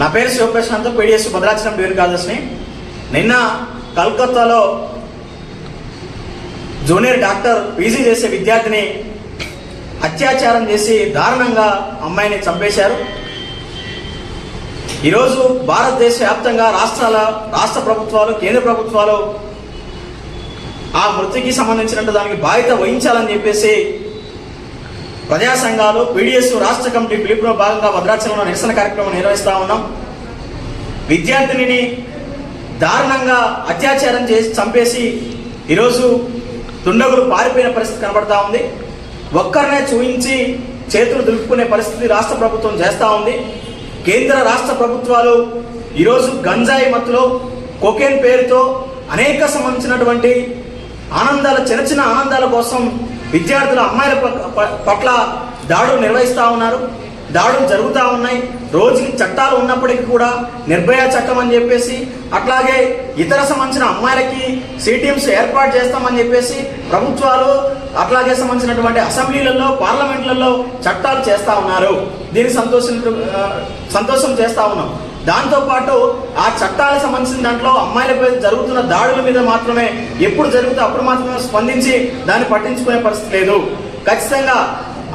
నా పేరు Siva Prasanth PDS Bhadrachalam degree కాలేజ్ని నిన్న కలకత్తాలో జూనియర్ డాక్టర్ పీజీ చేసే విద్యార్థిని అత్యాచారం చేసి దారుణంగా అమ్మాయిని చంపేశారు. ఈరోజు భారతదేశ వ్యాప్తంగా రాష్ట్రాల రాష్ట్ర ప్రభుత్వాలు కేంద్ర ప్రభుత్వాలు ఆ మృతికి సంబంధించినట్టు దానికి బాధ్యత వహించాలని చెప్పేసి ప్రజా సంఘాలు పీడిఎస్ రాష్ట్ర కమిటీ పిలుపులో భాగంగా భద్రాచలంలో నిరసన కార్యక్రమం నిర్వహిస్తా ఉన్నాం. విద్యార్థినిని దారుణంగా అత్యాచారం చేసి చంపేసి ఈరోజు దుండగులు పారిపోయిన పరిస్థితి కనబడతా ఉంది. ఒక్కరినే చూయించి చేతులు దులుపుకునే పరిస్థితి రాష్ట్ర ప్రభుత్వం చేస్తూ ఉంది. కేంద్ర రాష్ట్ర ప్రభుత్వాలు ఈరోజు గంజాయి మత్తులో కొకేన్ పేరుతో అనేక సంబంధించినటువంటి ఆనందాల చిన్న చిన్న ఆనందాల కోసం విద్యార్థులు అమ్మాయిల ప- పట్ల దాడులు నిర్వహిస్తూ ఉన్నారు. దాడులు జరుగుతూ ఉన్నాయి. రోజుకి చట్టాలు ఉన్నప్పటికీ కూడా నిర్భయ చట్టం అని చెప్పేసి అట్లాగే ఇతర సంబంధించిన అమ్మాయిలకి సిటీఎంస్ ఏర్పాటు చేస్తామని చెప్పేసి ప్రభుత్వాలు అట్లాగే సంబంధించినటువంటి అసెంబ్లీలలో పార్లమెంట్లలో చట్టాలు చేస్తా ఉన్నారు. దీనికి సంతోషం సంతోషం చేస్తా ఉన్నాం. దాంతోపాటు ఆ చట్టాలకు సంబంధించిన దాంట్లో అమ్మాయిలపై జరుగుతున్న దాడుల మీద మాత్రమే ఎప్పుడు జరుగుతుందో అప్పుడు మాత్రమే స్పందించి దాన్ని పట్టించుకునే పరిస్థితి లేదు. ఖచ్చితంగా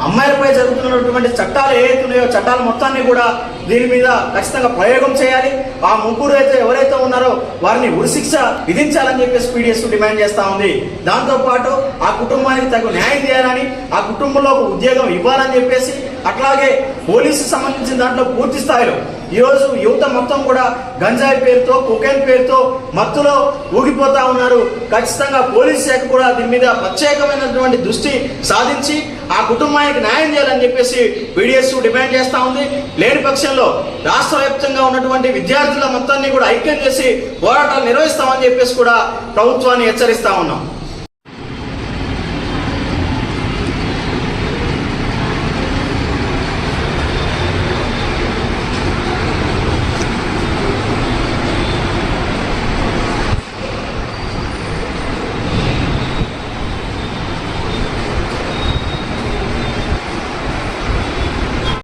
అమ్మాయిలపై జరుగుతున్నటువంటి చట్టాలు ఏవైతే ఉన్నాయో చట్టాల మొత్తాన్ని కూడా దీని మీద ఖచ్చితంగా ప్రయోగం చేయాలి. ఆ ముగ్గురు అయితే ఎవరైతే ఉన్నారో వారిని ఉరిశిక్ష విధించాలని చెప్పేసి పీడిఎస్ డిమాండ్ చేస్తా ఉంది. దాంతోపాటు ఆ కుటుంబానికి తగు న్యాయం చేయాలని ఆ కుటుంబంలో ఒక ఉద్యోగం ఇవ్వాలని చెప్పేసి అట్లాగే పోలీసు సంబంధించిన దాంట్లో పూర్తి స్థాయిలో ఈరోజు యువత మొత్తం కూడా గంజాయి పేరుతో కొకైన్ పేరుతో మత్తులో ఊగిపోతా ఉన్నారు. ఖచ్చితంగా పోలీస్ శాఖ కూడా దీని మీద ప్రత్యేకమైనటువంటి దృష్టి సాధించి ఆ కుటుంబానికి న్యాయం చేయాలని చెప్పేసి బీడిఎస్ డిమాండ్ చేస్తా ఉంది. లేని పక్షంలో రాష్ట్ర వ్యాప్తంగా ఉన్నటువంటి విద్యార్థుల మొత్తాన్ని కూడా ఐక్యం చేసి పోరాటాలు నిర్వహిస్తామని చెప్పేసి కూడా ప్రభుత్వాన్ని హెచ్చరిస్తా ఉన్నాం.